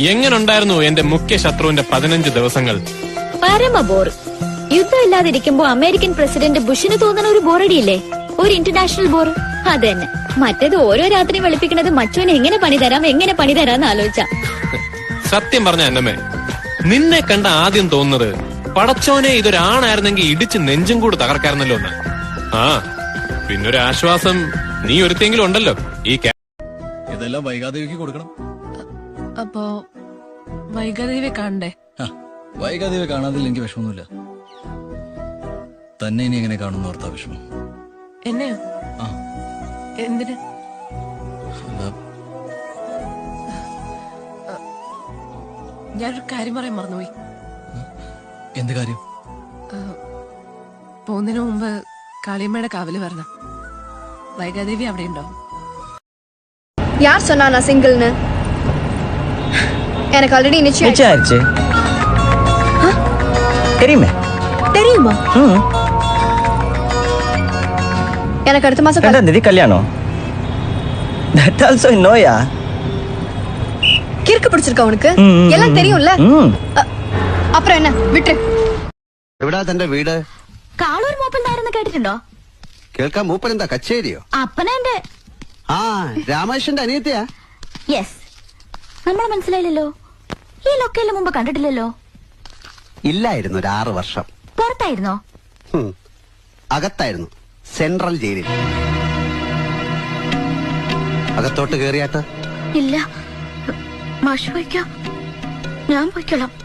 എങ്ങനുണ്ടായിരുന്നു എന്റെ മുഖ്യ ശത്രുവിന്റെ പതിനഞ്ച് ദിവസങ്ങൾ? പരമ ബോർ. യുദ്ധം ഇല്ലാതിരിക്കുമ്പോ അമേരിക്കൻ പ്രസിഡന്റ് ബുഷിന് തോന്നുന്ന ഒരു ബോറടിയില്ലേ? ഒരു ഇന്റർനാഷണൽ ബോർ? അത് തന്നെ മറ്റേത് ഓരോ രാത്രി വെളുപ്പിക്കുന്നത് മറ്റവന് എങ്ങനെ പണി തരാം എങ്ങനെ പണി തരാന്ന് ആലോചിച്ച. സത്യം പറഞ്ഞ അന്നമ്മേ നിന്നെ കണ്ട ആദ്യം തോന്നുന്നത് പടച്ചോനെ ഇതൊരാണായിരുന്നെങ്കിൽ ഇടിച്ച് നെഞ്ചും കൂടെ തകർക്കായിരുന്നല്ലോ എന്ന്. ആ പിന്നൊരു ആശ്വാസം നീ ഒരുത്തെങ്കിലും ഉണ്ടല്ലോ. ഈ ഇതെല്ലാം വൈകാതെ കൊടുക്കണം. അപ്പോ വൈകാദേവിയെ കാണണ്ടേ? വൈകാദേവിയെ കാണാതിൽ എനിക്ക് വിഷമൊന്നുമില്ല. തന്നെ ഇനി എങ്ങനെ കാണുന്ന ഓർത്താ വിഷമം. എന്നെയോ ആ. എന്തിന്? ഞാനൊരു കാര്യം പറയാൻ മറന്നുപോയി. എന്ത് കാര്യം? പോകുന്നതിന് മുമ്പ് കാളിയമ്മയുടെ കാവൽ വരണം. വൈകാദേവി അവിടെ ഉണ്ടോ യാർ സൊന്നാന സിംഗിളിന് எனக்கு ஆல்ரெடி நிச்சயம் நிச்சயம் ஆயிடுச்சு தெரியுமே தெரியுமா ம் எனக்கு அடுத்த மாசம் கல்- ரெண்டாம் தேதி கல்யாணம் தட் ஆல்சோ நோயா கிறுக்கு பிடிச்சிருக்கா உனக்கு எல்லாம் தெரியும்ல ம் அ- அப்புறம் என்ன விட்டு എവിടാ തന്റെ വീട് കാളൂർ മൂപ്പൻ കേട്ടിട്ടുണ്ടോ കേൾക്കാൻ മൂപ്പൻ എന്താ കച്ചേരിയോ അപ്പനെന്റെ ആ രാമേശ്വരന്റെ അനിയത്തിയാ യെസ് നമ്മളെ മനസ്സിലായില്ലല്ലോ ഈ ലൊക്കേഷൻ മുമ്പ് കണ്ടിട്ടില്ലല്ലോ? ഇല്ലായിരുന്നു ഒരു ആറ് വർഷം. പുറത്തായിരുന്നോ? ഹും. അകത്തായിരുന്നു സെൻട്രൽ ജയിലിൽ. അകത്തോട്ട് കേറിയാട്ട്? ഇല്ല. മാഷ് പോയിക്കോ. ഞാൻ പോയിക്കോളാം.